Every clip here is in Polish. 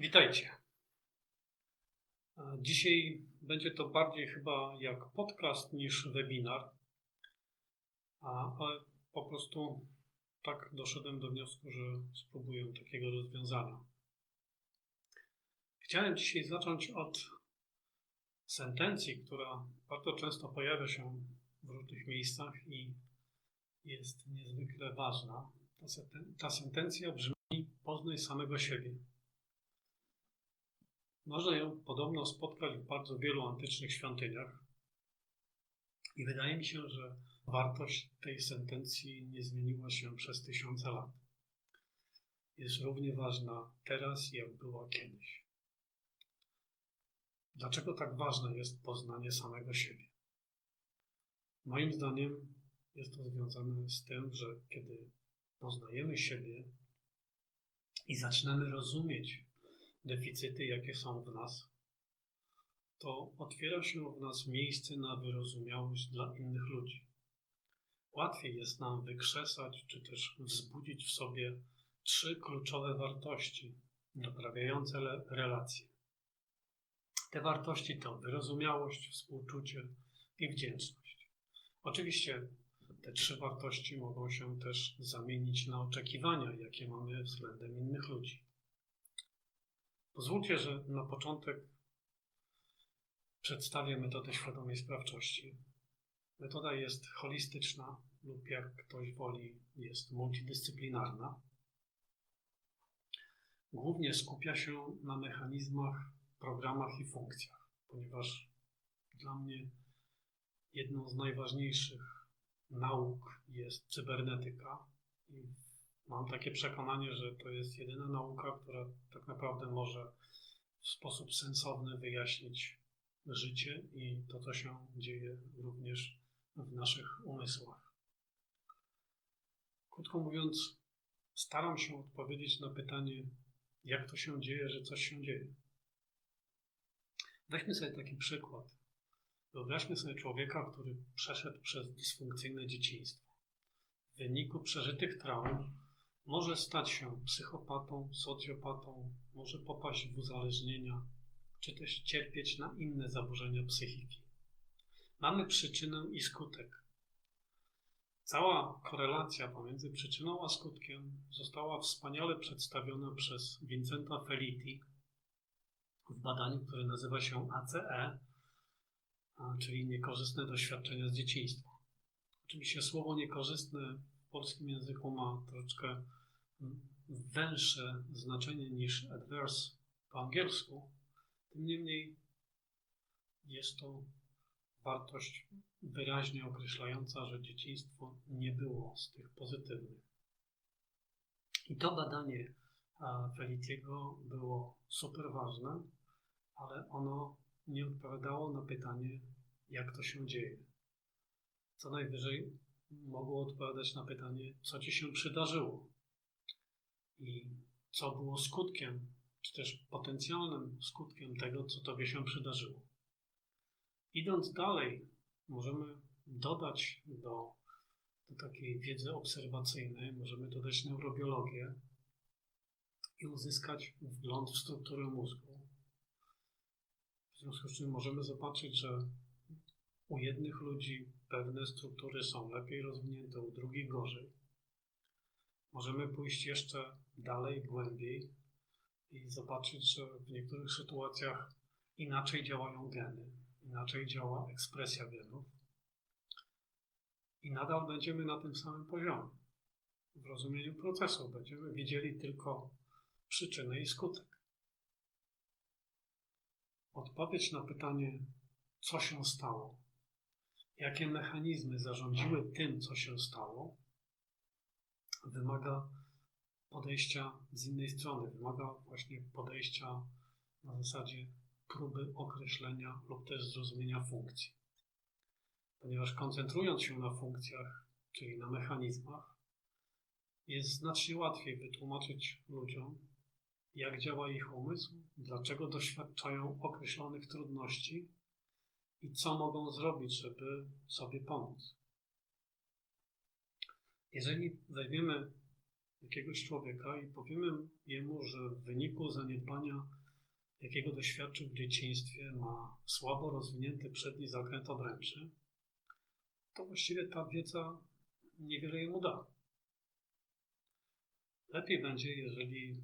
Witajcie. Dzisiaj będzie to bardziej chyba jak podcast niż webinar, ale po prostu tak doszedłem do wniosku, że spróbuję takiego rozwiązania. Chciałem dzisiaj zacząć od sentencji, która bardzo często pojawia się w różnych miejscach i jest niezwykle ważna. Ta, sentencja brzmi: Poznaj samego siebie. Można ją podobno spotkać w bardzo wielu antycznych świątyniach. I wydaje mi się, że wartość tej sentencji nie zmieniła się przez tysiące lat. Jest równie ważna teraz, jak była kiedyś. Dlaczego tak ważne jest poznanie samego siebie? Moim zdaniem jest to związane z tym, że kiedy poznajemy siebie i zaczynamy rozumieć deficyty, jakie są w nas, to otwiera się w nas miejsce na wyrozumiałość dla innych ludzi. Łatwiej jest nam wykrzesać, czy też wzbudzić w sobie trzy kluczowe wartości naprawiające relacje. Te wartości to wyrozumiałość, współczucie i wdzięczność. Oczywiście te trzy wartości mogą się też zamienić na oczekiwania, jakie mamy względem innych ludzi. Pozwólcie, że na początek przedstawię metodę świadomej sprawczości. Metoda jest holistyczna lub jak ktoś woli, jest multidyscyplinarna. Głównie skupia się na mechanizmach, programach i funkcjach, ponieważ dla mnie jedną z najważniejszych nauk jest cybernetyka i Mam takie przekonanie, że to jest jedyna nauka, która tak naprawdę może w sposób sensowny wyjaśnić życie i to, co się dzieje również w naszych umysłach. Krótko mówiąc, staram się odpowiedzieć na pytanie, jak to się dzieje, że coś się dzieje. Weźmy sobie taki przykład. Wyobraźmy sobie człowieka, który przeszedł przez dysfunkcyjne dzieciństwo. W wyniku przeżytych traum może stać się psychopatą, socjopatą, może popaść w uzależnienia, czy też cierpieć na inne zaburzenia psychiki. Mamy przyczynę i skutek. Cała korelacja pomiędzy przyczyną a skutkiem została wspaniale przedstawiona przez Vincenta Feliti w badaniu, które nazywa się ACE, czyli niekorzystne doświadczenia z dzieciństwa. Oczywiście słowo niekorzystne w polskim języku ma troszeczkę węższe znaczenie niż adverse po angielsku, tym niemniej jest to wartość wyraźnie określająca, że dzieciństwo nie było z tych pozytywnych. I to badanie Feliciego było super ważne, ale ono nie odpowiadało na pytanie, jak to się dzieje. Co najwyżej mogło odpowiadać na pytanie, co ci się przydarzyło i co było skutkiem, czy też potencjalnym skutkiem tego, co Tobie się przydarzyło. Idąc dalej, możemy dodać do, do takiej wiedzy obserwacyjnej, możemy dodać neurobiologię i uzyskać wgląd w strukturę mózgu. W związku z czym możemy zobaczyć, że u jednych ludzi pewne struktury są lepiej rozwinięte, u drugich gorzej. Możemy pójść jeszcze dalej, głębiej i zobaczyć, że w niektórych sytuacjach inaczej działają geny, inaczej działa ekspresja genów i nadal będziemy na tym samym poziomie. W rozumieniu procesu będziemy widzieli tylko przyczynę i skutek. Odpowiedź na pytanie, co się stało, jakie mechanizmy zarządziły tym, co się stało, wymaga podejścia z innej strony, wymaga właśnie podejścia na zasadzie próby określenia lub też zrozumienia funkcji. Ponieważ koncentrując się na funkcjach, czyli na mechanizmach, jest znacznie łatwiej wytłumaczyć ludziom, jak działa ich umysł, dlaczego doświadczają określonych trudności i co mogą zrobić, żeby sobie pomóc. Jeżeli weźmiemy jakiegoś człowieka i powiemy jemu, że w wyniku zaniedbania, jakiego doświadczył w dzieciństwie, ma słabo rozwinięty przedni zakręt obręczy, to właściwie ta wiedza niewiele jemu da. Lepiej będzie, jeżeli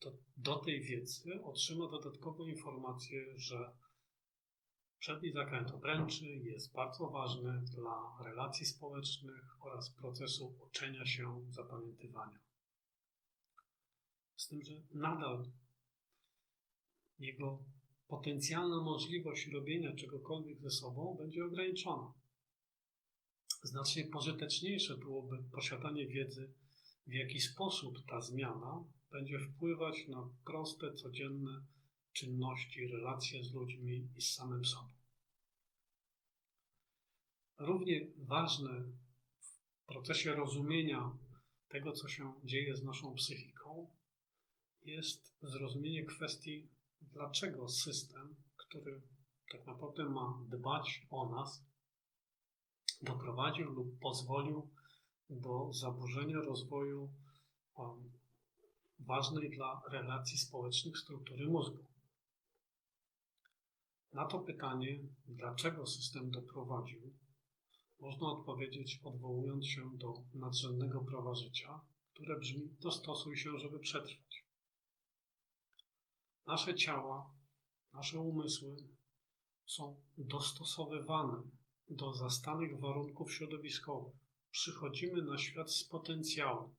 do, do tej wiedzy otrzyma dodatkową informację, że przedni zakręt obręczy jest bardzo ważny dla relacji społecznych oraz procesu uczenia się, zapamiętywania. Z tym, że nadal jego potencjalna możliwość robienia czegokolwiek ze sobą będzie ograniczona. Znacznie pożyteczniejsze byłoby posiadanie wiedzy, w jaki sposób ta zmiana będzie wpływać na proste, codzienne czynności, relacje z ludźmi i z samym sobą. Równie ważne w procesie rozumienia tego, co się dzieje z naszą psychiką, jest zrozumienie kwestii, dlaczego system, który tak naprawdę ma dbać o nas, doprowadził lub pozwolił do zaburzenia rozwoju um, ważnej dla relacji społecznych struktury mózgu. Na to pytanie, dlaczego system doprowadził, można odpowiedzieć odwołując się do nadrzędnego prawa życia, które brzmi: dostosuj się, żeby przetrwać. Nasze ciała, nasze umysły są dostosowywane do zastanych warunków środowiskowych. Przychodzimy na świat z potencjałem.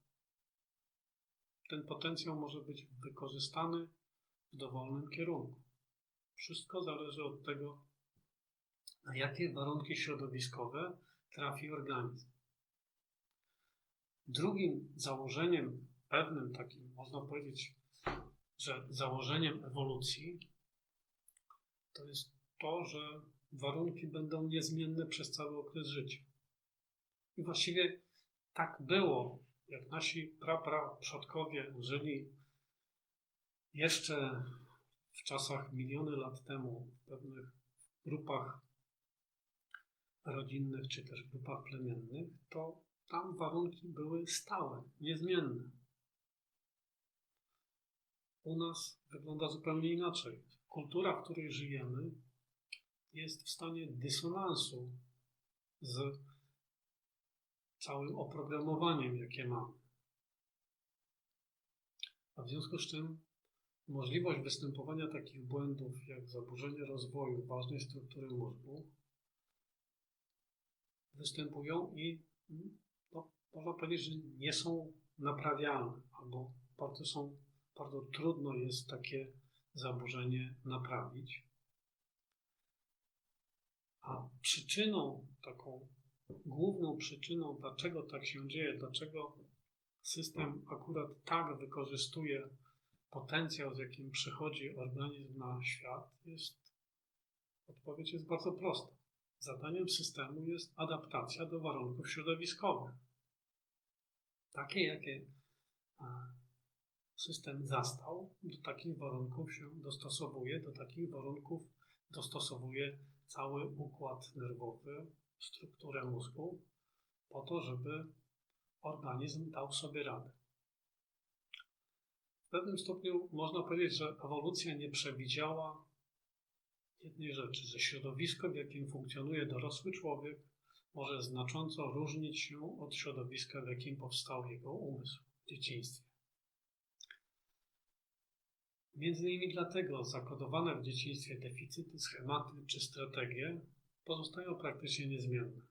Ten potencjał może być wykorzystany w dowolnym kierunku. Wszystko zależy od tego, na jakie warunki środowiskowe trafi organizm. Drugim założeniem, pewnym takim, można powiedzieć, że założeniem ewolucji to jest to, że warunki będą niezmienne przez cały okres życia. I właściwie tak było, jak nasi pra przodkowie żyli jeszcze w czasach miliony lat temu w pewnych grupach rodzinnych czy też grupach plemiennych, to tam warunki były stałe, niezmienne. U nas wygląda zupełnie inaczej. Kultura, w której żyjemy, jest w stanie dysonansu z całym oprogramowaniem, jakie mamy. A w związku z czym możliwość występowania takich błędów jak zaburzenie rozwoju ważnej struktury mózgu występują i no, można powiedzieć, że nie są naprawialne, albo bardzo są, bardzo trudno jest takie zaburzenie naprawić. A przyczyną, taką główną przyczyną, dlaczego tak się dzieje, dlaczego system akurat tak wykorzystuje potencjał, z jakim przychodzi organizm na świat, jest odpowiedź jest bardzo prosta. Zadaniem systemu jest adaptacja do warunków środowiskowych. Takie, jakie system zastał, do takich warunków się dostosowuje, do takich warunków dostosowuje cały układ nerwowy, strukturę mózgu, po to, żeby organizm dał sobie radę. W pewnym stopniu można powiedzieć, że ewolucja nie przewidziała jednej rzeczy, że środowisko, w jakim funkcjonuje dorosły człowiek, może znacząco różnić się od środowiska, w jakim powstał jego umysł w dzieciństwie. Między innymi dlatego zakodowane w dzieciństwie deficyty, schematy czy strategie pozostają praktycznie niezmienne.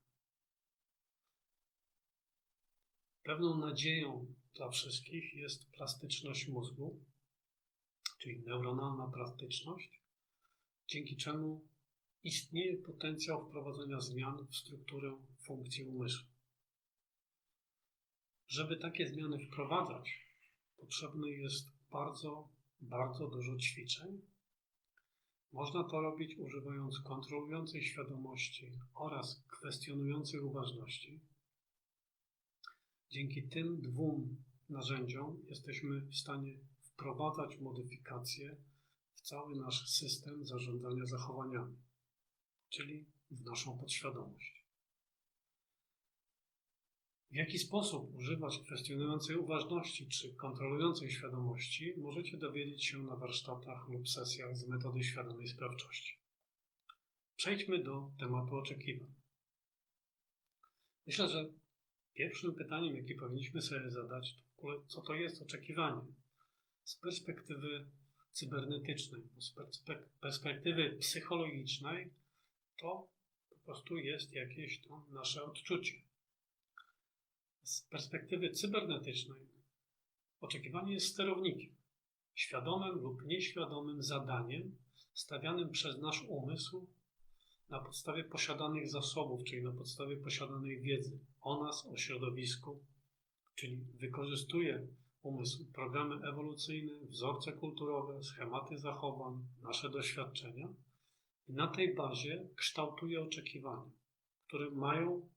Pewną nadzieją dla wszystkich jest plastyczność mózgu, czyli neuronalna plastyczność, dzięki czemu istnieje potencjał wprowadzenia zmian w strukturę funkcji umysłu. Żeby takie zmiany wprowadzać, potrzebny jest bardzo, bardzo dużo ćwiczeń. Można to robić używając kontrolującej świadomości oraz kwestionującej uważności. Dzięki tym dwóm narzędziom jesteśmy w stanie wprowadzać modyfikacje cały nasz system zarządzania zachowaniami, czyli w naszą podświadomość. W jaki sposób używać kwestionującej uważności czy kontrolującej świadomości, możecie dowiedzieć się na warsztatach lub sesjach z metody świadomej sprawczości. Przejdźmy do tematu oczekiwań. Myślę, że pierwszym pytaniem, jakie powinniśmy sobie zadać, to w ogóle, co to jest oczekiwanie z perspektywy cybernetycznej, z perspektywy psychologicznej, to po prostu jest jakieś to nasze odczucie. Z perspektywy cybernetycznej oczekiwanie jest sterownikiem, świadomym lub nieświadomym zadaniem stawianym przez nasz umysł na podstawie posiadanych zasobów, czyli na podstawie posiadanej wiedzy o nas, o środowisku, czyli wykorzystuje umysł programy ewolucyjne, wzorce kulturowe, schematy zachowań, nasze doświadczenia i na tej bazie kształtuje oczekiwania, które mają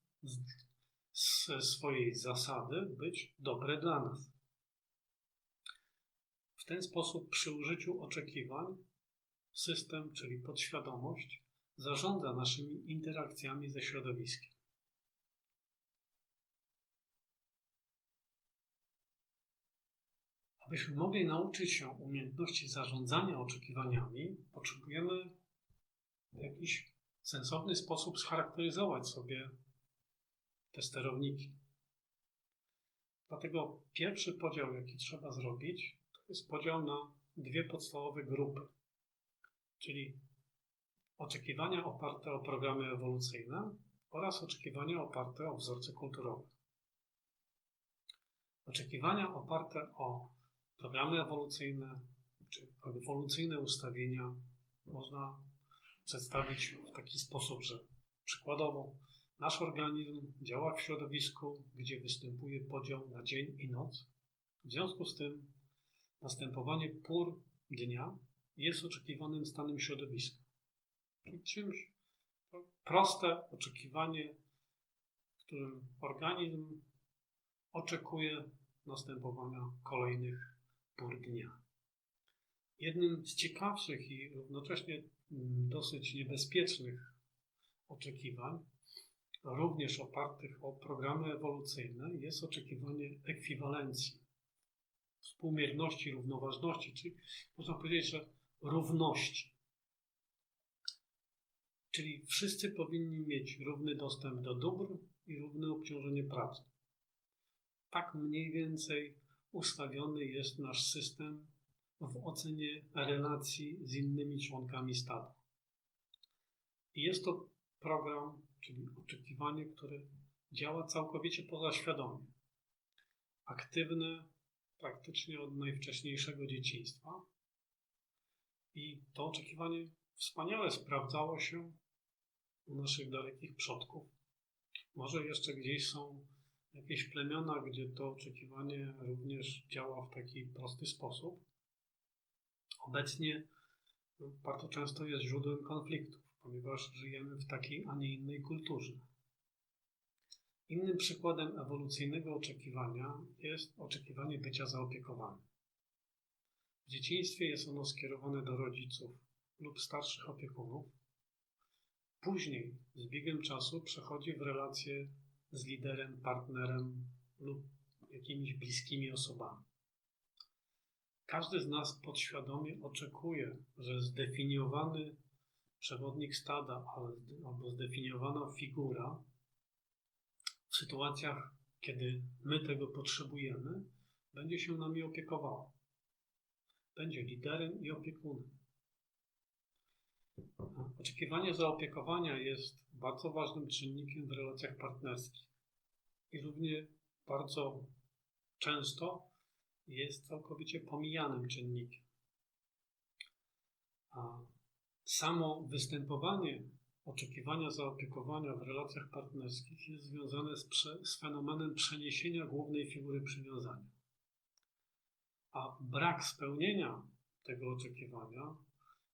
ze swojej zasady być dobre dla nas. W ten sposób przy użyciu oczekiwań system, czyli podświadomość, zarządza naszymi interakcjami ze środowiskiem. Abyśmy mogli nauczyć się umiejętności zarządzania oczekiwaniami, potrzebujemy w jakiś sensowny sposób scharakteryzować sobie te sterowniki. Dlatego pierwszy podział, jaki trzeba zrobić, to jest podział na dwie podstawowe grupy, czyli oczekiwania oparte o programy ewolucyjne oraz oczekiwania oparte o wzorce kulturowe. Oczekiwania oparte o programy ewolucyjne czy ewolucyjne ustawienia można przedstawić w taki sposób, że przykładowo nasz organizm działa w środowisku, gdzie występuje podział na dzień i noc. W związku z tym następowanie pór dnia jest oczekiwanym stanem środowiska czymś proste oczekiwanie, w którym organizm oczekuje następowania kolejnych pór dnia. Jednym z ciekawszych i równocześnie mm, dosyć niebezpiecznych oczekiwań, również opartych o programy ewolucyjne, jest oczekiwanie ekwiwalencji, współmierności, równoważności, czyli można powiedzieć, że równości. Czyli wszyscy powinni mieć równy dostęp do dóbr i równe obciążenie pracy. Tak mniej więcej ustawiony jest nasz system w ocenie relacji z innymi członkami stada. I jest to program, czyli oczekiwanie, które działa całkowicie pozaświadomie. Aktywne praktycznie od najwcześniejszego dzieciństwa. I to oczekiwanie wspaniale sprawdzało się u naszych dalekich przodków. Może jeszcze gdzieś są jakieś plemiona, gdzie to oczekiwanie również działa w taki prosty sposób. Obecnie bardzo często jest źródłem konfliktów, ponieważ żyjemy w takiej, a nie innej kulturze. Innym przykładem ewolucyjnego oczekiwania jest oczekiwanie bycia zaopiekowanym. W dzieciństwie jest ono skierowane do rodziców lub starszych opiekunów, Później, z biegiem czasu, przechodzi w relacje z liderem, partnerem lub jakimiś bliskimi osobami. Każdy z nas podświadomie oczekuje, że zdefiniowany przewodnik stada albo zdefiniowana figura w sytuacjach, kiedy my tego potrzebujemy, będzie się nami opiekowała. Będzie liderem i opiekunem. Oczekiwanie zaopiekowania jest bardzo ważnym czynnikiem w relacjach partnerskich i równie bardzo często jest całkowicie pomijanym czynnikiem. A samo występowanie oczekiwania zaopiekowania w relacjach partnerskich jest związane z, z fenomenem przeniesienia głównej figury przywiązania. A brak spełnienia tego oczekiwania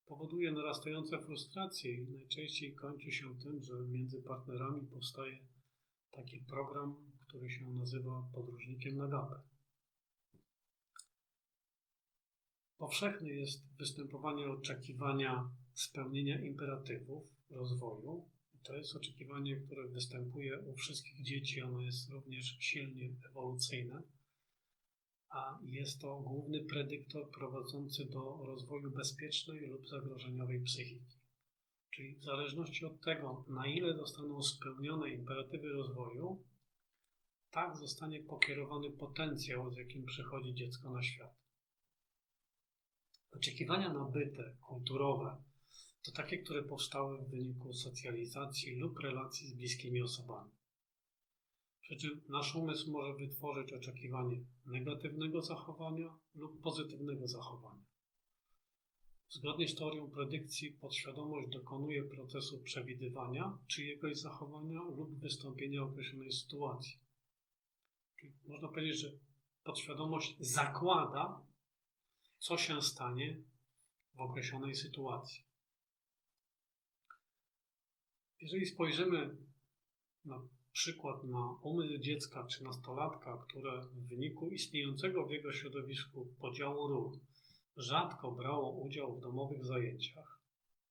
powoduje narastające frustracje i najczęściej kończy się tym, że między partnerami powstaje taki program, który się nazywa podróżnikiem na gapę. Powszechne jest występowanie oczekiwania spełnienia imperatywów rozwoju. To jest oczekiwanie, które występuje u wszystkich dzieci. Ono jest również silnie ewolucyjne, a jest to główny predyktor prowadzący do rozwoju bezpiecznej lub zagrożeniowej psychiki. Czyli w zależności od tego, na ile zostaną spełnione imperatywy rozwoju, tak zostanie pokierowany potencjał, z jakim przychodzi dziecko na świat. Oczekiwania nabyte, kulturowe, to takie, które powstały w wyniku socjalizacji lub relacji z bliskimi osobami. Przy czym nasz umysł może wytworzyć oczekiwanie negatywnego zachowania lub pozytywnego zachowania. Zgodnie z teorią predykcji, podświadomość dokonuje procesu przewidywania czyjegoś zachowania lub wystąpienia określonej sytuacji. Czyli można powiedzieć, że podświadomość zakłada, co się stanie w określonej sytuacji. Jeżeli spojrzymy na przykład na umysł dziecka czy nastolatka, które w wyniku istniejącego w jego środowisku podziału ról rzadko brało udział w domowych zajęciach,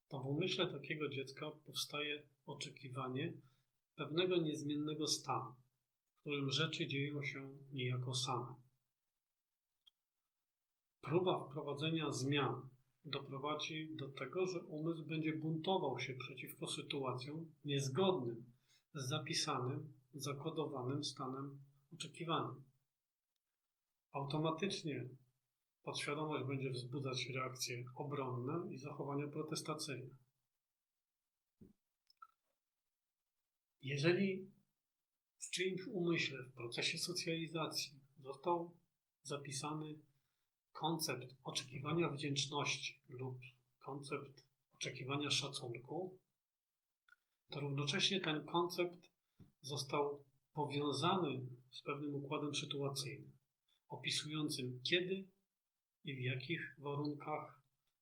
to w umyśle takiego dziecka powstaje oczekiwanie pewnego niezmiennego stanu, w którym rzeczy dzieją się niejako same. Próba wprowadzenia zmian doprowadzi do tego, że umysł będzie buntował się przeciwko sytuacjom niezgodnym z zapisanym, zakodowanym stanem oczekiwania. Automatycznie podświadomość będzie wzbudzać reakcje obronne i zachowania protestacyjne. Jeżeli w czyimś umyśle, w procesie socjalizacji został zapisany koncept oczekiwania wdzięczności lub koncept oczekiwania szacunku, to równocześnie ten koncept został powiązany z pewnym układem sytuacyjnym, opisującym kiedy i w jakich warunkach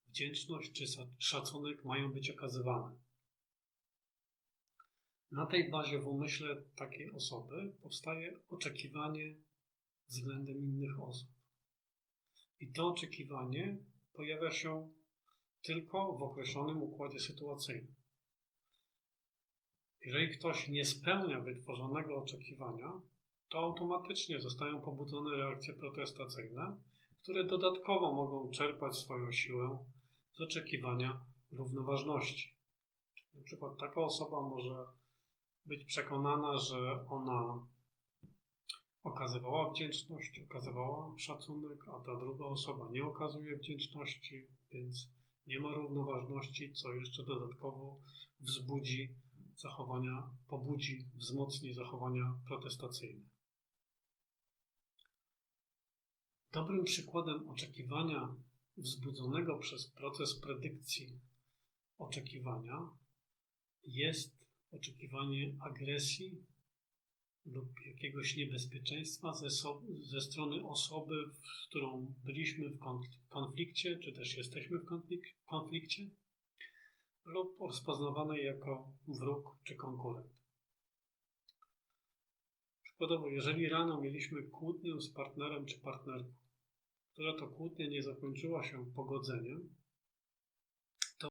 wdzięczność czy szacunek mają być okazywane. Na tej bazie w umyśle takiej osoby powstaje oczekiwanie względem innych osób. I to oczekiwanie pojawia się tylko w określonym układzie sytuacyjnym. Jeżeli ktoś nie spełnia wytworzonego oczekiwania, to automatycznie zostają pobudzone reakcje protestacyjne, które dodatkowo mogą czerpać swoją siłę z oczekiwania równoważności. Na przykład taka osoba może być przekonana, że ona okazywała wdzięczność, okazywała szacunek, a ta druga osoba nie okazuje wdzięczności, więc nie ma równoważności, co jeszcze dodatkowo wzbudzi zachowania, pobudzi, wzmocni zachowania protestacyjne. Dobrym przykładem oczekiwania wzbudzonego przez proces predykcji oczekiwania jest oczekiwanie agresji lub jakiegoś niebezpieczeństwa ze, so, ze strony osoby, z którą byliśmy w konflikcie, czy też jesteśmy w konflik konflikcie, lub rozpoznawanej jako wróg czy konkurent. Przykładowo, jeżeli rano mieliśmy kłótnię z partnerem czy partnerką, która to kłótnia nie zakończyła się pogodzeniem,